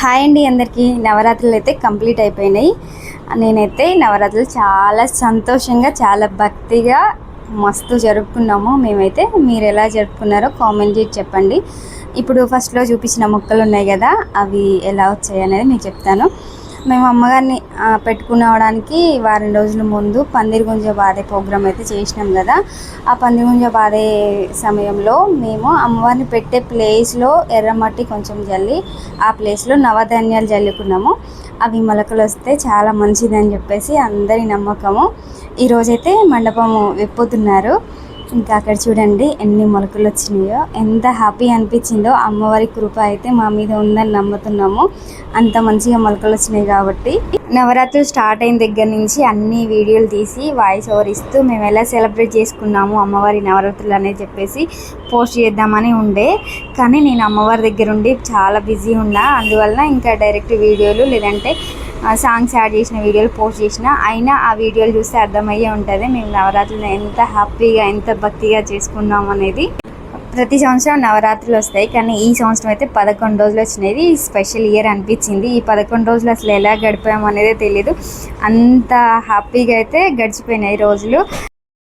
Hi అండి అందరికీ. నవరాత్రులు అయితే కంప్లీట్ అయిపోయినాయి. నేనైతే నవరాత్రులు చాలా సంతోషంగా చాలా భక్తిగా మస్తు జరుపుకున్నాము. మేమైతే మీరు ఎలా జరుపుకున్నారో కామెంట్ చేసి చెప్పండి. ఇప్పుడు ఫస్ట్లో చూపించిన మొక్కలు ఉన్నాయి కదా అవి ఎలా వచ్చాయి అనేది మీకు చెప్తాను. మేము అమ్మగారిని ఆ, పెట్టుకునవడానికి వారం రోజుల ముందు పందిరి గుంజ బాధే ప్రోగ్రామ్ అయితే చేసినాం కదా. ఆ పందిరి గుంజ బాధే సమయంలో మేము అమ్మవారిని పెట్టే ప్లేస్లో ఎర్రమట్టి కొంచెం జల్లి ఆ ప్లేస్లో నవధాన్యాలు జల్లుకున్నాము. అవి మొలకలు వస్తే చాలా మంచిదని చెప్పేసి అందరి నమ్మకము. ఈరోజైతే మండపము విప్పుతున్నారు. ఇంకా అక్కడ చూడండి ఎన్ని మొలకలు వచ్చినాయో ఎంత హ్యాపీ అనిపించిందో. అమ్మవారి కృప అయితే మా మీద ఉందని నమ్ముతున్నాము. అంత మంచిగా మొలకలు వచ్చినాయి కాబట్టి. నవరాత్రులు స్టార్ట్ అయిన దగ్గర నుంచి అన్ని వీడియోలు తీసి వాయిస్ ఓవర్ ఇస్తూ మేము ఎలా సెలబ్రేట్ చేసుకున్నాము అమ్మవారి నవరాత్రులు అనేది చెప్పేసి పోస్ట్ చేద్దామని ఉండే. కానీ నేను అమ్మవారి దగ్గర ఉండి చాలా బిజీ ఉన్నా. అందువలన ఇంకా డైరెక్ట్ వీడియోలు లేదంటే సాంగ్స్ యాడ్ చేసిన వీడియోలు పోస్ట్ చేసిన అయినా ఆ వీడియోలు చూస్తే అర్థమయ్యే ఉంటుంది మేము నవరాత్రులు ఎంత హ్యాపీగా ఎంత భక్తిగా చేసుకున్నాం అనేది. ప్రతి సంవత్సరం నవరాత్రులు వస్తాయి కానీ ఈ సంవత్సరం అయితే పదకొండు రోజులు వచ్చినది స్పెషల్ ఇయర్ అనిపించింది. ఈ పదకొండు రోజులు అసలు ఎలా గడిపాము అనేది తెలియదు అంత హ్యాపీగా అయితే గడిచిపోయినాయి రోజులు.